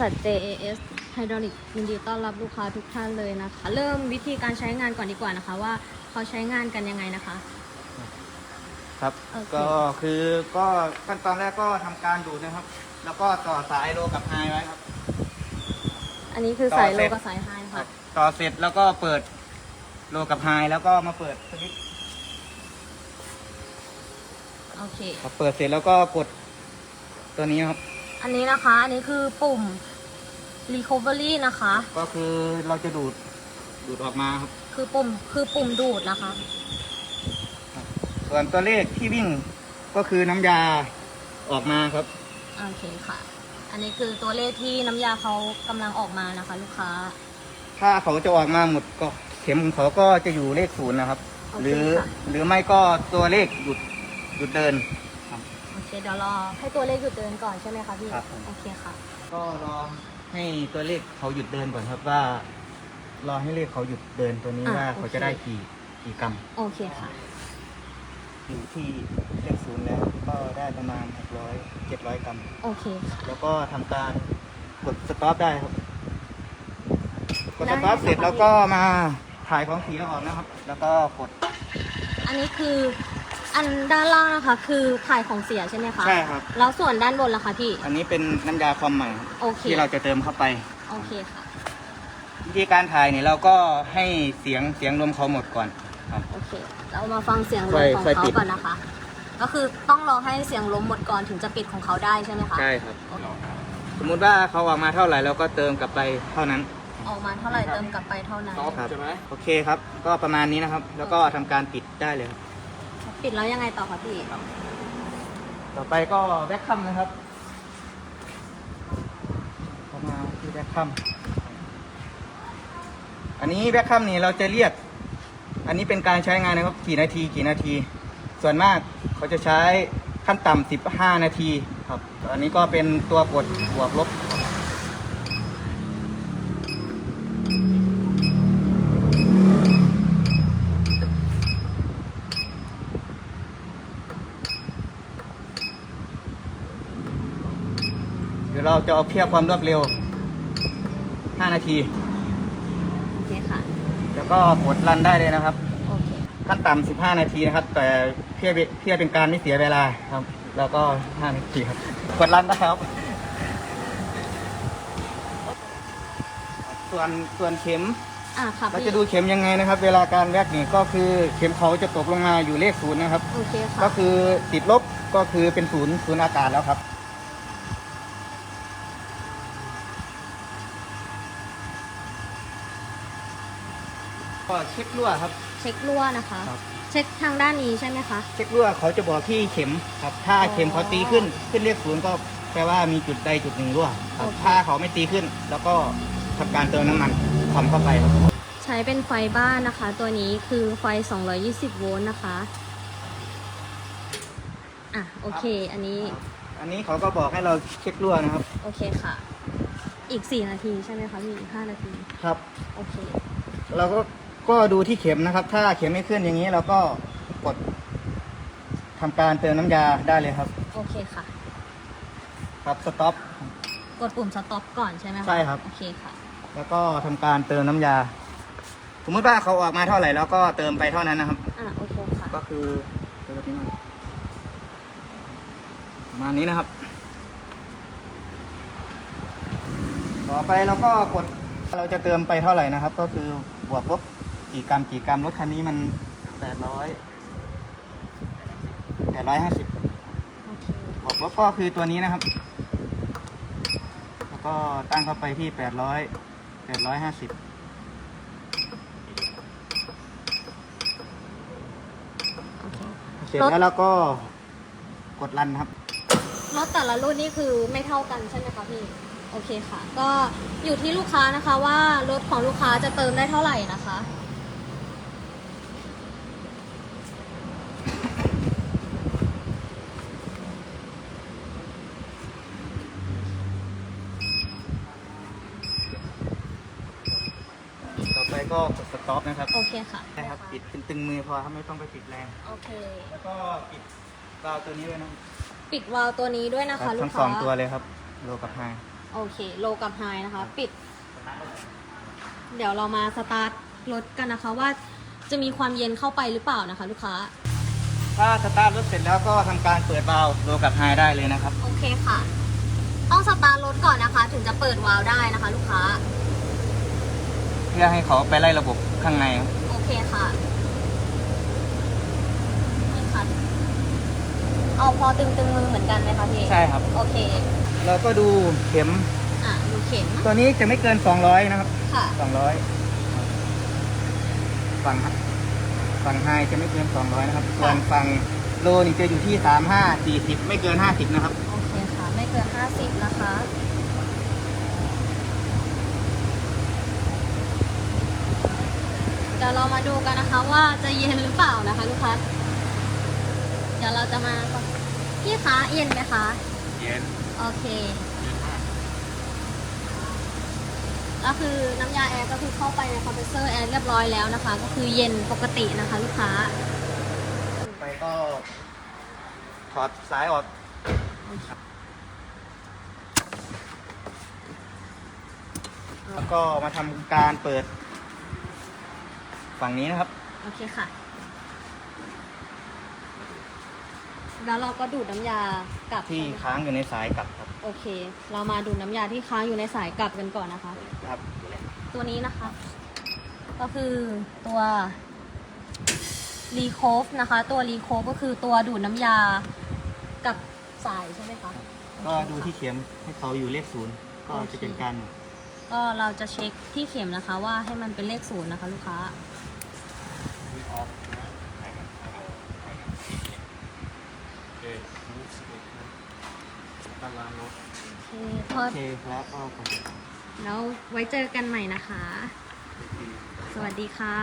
ษัท JAS Hydraulic ยินดีต้อนรับลูกค้าทุกท่านเลยนะคะ เริ่มวิธีการใช้งานก่อนดีกว่านะคะ ว่าเขาใช้งานกันยังไงนะคะ ครับ โอเค ก็คือก็ขั้นตอนแรกก็ทำการดูดนะครับ แล้วก็ต่อสายโลกับไฮไว้ครับอันนี้คือต่อสายโลเสร็จกับสายไฮครัค่ะบต่อเสร็จแล้วก็เปิดโลกับไฮแล้วก็มาเปิดสวิตช์โอเคครับเปิดเสร็จแล้วก็กดตัวนี้ครับ อันนี้นะคะ อันนี้คือปุ่ม recovery นะคะ ก็คือเราจะดูดดูดออกมาครับ คือปุ่มคือปุ่มดูดนะคะ ส่วนตัวเลขที่วิ่งก็คือน้ำยาออกมาครับ โอเคค่ะ อันนี้คือตัวเลขที่น้ำยาเขากำลังออกมานะคะ ลูกค้า ถ้าเขาจะออกมาหมดก็เข็มของเขาก็จะอยู่เลขศูนย์นะครับ โอเคหรือค่ะ หรือไม่ก็ตัวเลขหยุดหยุดเดินครับโอเคเดี๋ยวรอให้ตัวเลขหยุดเดินก่อนใช่ไหมคะพี่ ครับผม โอเคค่ะ ก็รอ ให้ตัวเลขเขาหยุดเดินก่อนครับว่า รอให้เลขเขาหยุดเดินตัวนี้อะว่าโอเขาเค จะได้กี่กี่กรัมโอเคค่ะ อยู่ที่เลขศูนย์แล้วก็ได้ประมาณหกร้อยเจ็ดร้อยกรัม โอเคค่ะ แล้วก็ทำการกดสต็อปได้ครับ กดได้สต็อปค่ะ เสร็จพี่แล้วก็มาถ่ายของเสียออกนะครับ แล้วก็กดอันนี้คือ อันด้านล่างนะคะ คือถ่ายของเสียใช่ไหมคะใช่ครับ แล้วส่วนด้านบนล่ะคะพี่ อันนี้เป็นน้ำยาความใหม่ครับโอเค ที่เราจะเติมเข้าไป โอเคค่ะ วิธีการถ่ายเนี่ยเราก็ให้เสียงเสียงรวมเขาหมดก่อนครับโอเค เรามาฟังเสียงลไฟมของไฟเขาติด ก่อนนะคะ ก็คือต้องรอให้เสียงลมหมดก่อนถึงจะปิดของเขาได้ใช่ไหมคะ ใช่ครับโอเคสมมุติว่าเขาออกมาเท่าไหร่เราก็เติมกลับไปเท่านั้นออกมาเท่าไหร่เติมกลับไปเท่านั้น ครับโอเคครับ ก็ประมาณนี้นะครับ แล้วก็ทำการปิดได้เลยครับ ปิดแล้วยังไงต่อคะพี่ ต่อไปก็แบ็คคัมนะครับเข้ามาที่แบ็คคัมอันนี้แบ็คคัมนี่เราจะเรียก อันนี้เป็นการใช้งานนะครับกี่นาทีกี่นาที ส่วนมากเขาจะใช้ขั้นต่ำ15 นาทีครับอันนี้ก็เป็นตัวกดบวกลบ ดี๋ยวเราจะเอาเพียบความรวดเร็ว 5 นาที โอเคค่ะแล้วก็กดรันได้เลยนะครับ โอเคขั้นต่ำ15 นาทีนะครับ แต่เพื่อเพื่อเป็นการไม่เสียเวลาครับ แล้วก็ 5 นาทีครับกดรันได้ครับ ส่วนส่วนเข็ม อะค่ะเราพี่จะดูเข็มยังไงนะครับ เวลาการแวกนี่ก็คือเข็มเขาจะตกลงมาอยู่เลขศูนย์นะครับ โอเคค่ะก็คือติดลบก็คือเป็นศูนย์ศูนย์อากาศแล้วครับ ก็เช็ครั่วครับ เช็ครั่วนะคะ ครับ เช็คทางด้านนี้ใช่ไหมคะ เช็ครั่วเขาจะบอกที่เข็มครับ ถ้าอ๋อเข็มเขาตีขึ้นขึ้นเลขศูนย์ก็แปลว่ามีจุดใดจุดหนึ่งรั่วครับ โอเค ถ้าเขาไม่ตีขึ้น แล้วก็ทำการเติมน้ำมันทำเข้าไปครับ ใช้เป็นไฟบ้านนะคะ ตัวนี้คือไฟ 220 โวลต์นะคะ อะ โอเค อันนี้อันนี้เขาก็บอกให้เราเช็ครั่วนะครับ โอเคค่ะ อีก 4 นาทีใช่ไหมคะพี่อีก5นาที ครับ โอเค เราก็ ก็ดูที่เข็มนะครับ ถ้าเข็มไม่ขึ้นอย่างนี้เราก็กดทำการเติมน้ำยาได้เลยครับ โอเคค่ะ ครับสต็อป กดปุ่มสต็อปก่อนใช่ไหมคะใช่ครับ โอเคค่ะ แล้วก็ทำการเติมน้ำยา สมมติว่าเขาออกมาเท่าไหร่แล้วก็เติมไปเท่านั้นนะครับ อะโอเคค่ะ ก็คือเติมนี้มาประมาณนี้นะครับ ต่อไปเราก็กดเราจะเติมไปเท่าไหร่นะครับ ก็คือบวกลบ กี่กรัมกี่กรัมรถคันนี้มันแปดร้อยแปดร้อยห้าสิบโอเคบวกลบก็คือตัวนี้นะครับ แล้วก็ตั้งเข้าไปที่แปดร้อยแปดร้อยห้าสิบโอเคเสร็จแล้วเราก็กดรันครับรถแต่ละรุ่นนี่คือไม่เท่ากันใช่ไหมคะพี่โอเคค่ะ ก็อยู่ที่ลูกค้านะคะว่ารถของลูกค้าจะเติมได้เท่าไหร่นะคะ ก็กดสต็อปนะครับโอเคค่ะ นะครับปิดเป็นตึงมือพอครับไม่ต้องไปปิดแรง โอเค แล้วก็ปิดวาล์วตัวนี้ด้วยนะปิดวาล์วตัวนี้ด้วยนะครัคะบลูทั้กงสค้าองตัวเลยครับโลกับไฮโอเค โลกับไฮนะคะ ปิด เดี๋ยวเรามาสตาร์ทรถกันนะคะว่าจะมีความเย็นเข้าไปหรือเปล่านะคะ ลูกค้า ถ้าสตาร์ทรถเสร็จแล้วก็ทำการเปิดวาล์วโลกับไฮได้เลยนะครับ โอเคค่ะ ต้องสตาร์ทรถก่อนนะคะ ถึงจะเปิดวาล์วได้นะคะ ลูกค้าเพื่อให้เขาไปไล่ระบบข้างในครับโอเคค่ะนี่ค่ะ เอาพอตึงๆมือเหมือนกันไหมคะพี่ ใช่ครับ โอเค เราก็ดูเข็มอะดูเข็ม ตัวนี้จะไม่เกิน 200 นะครับ ค่ะ 200ฝั่งฝั่งไฮจะไม่เกิน 200 นะครับส่วนฝั่งโลนี่จะอยู่ที่ 35 40 ไม่เกิน 50 นะครับ โอเคค่ะ ไม่เกิน 50 นะคะ เดี๋ยวเรามาดูกันนะคะ ว่าจะเย็นหรือเปล่านะคะลูกค้า เดี๋ยวเราจะมาพี่คะเย็นไหมคะ เย็นโอเค ก็คือน้ำยาแอร์ก็คือเข้าไปในคอมเพรสเซอร์แอร์เรียบร้อยแล้วนะคะ ก็คือเย็นปกตินะคะ ลูกค้า ไปก็ถอดสายออกแล้วก็มาทำการเปิด ฝั่งนี้นะครับ โอเคค่ะ แล้วเราก็ดูดน้ำยากลับที่ค้างอยู่ในสายกลับครับโอเค เรามาดูดน้ำยาที่ค้างอยู่ในสายกลับกันก่อนนะคะ ครับตัวนี้นะคะ ก็คือตัวรีโคฟนะคะ ตัวรีโคฟก็คือตัวดูดน้ำยากับสายใช่ไหมคะก็ดูที่เข็มให้เขาอยู่เลขศูนย์ก็จะเป็นการ ก็เราจะเช็คที่เข็มนะคะว่าให้มันเป็นเลขศูนย์นะคะ ลูกค้า ตารางรถโอเคพอโอเคแล้วก็แล้วไว้เจอกันใหม่นะคะ สวัสดีค่ะ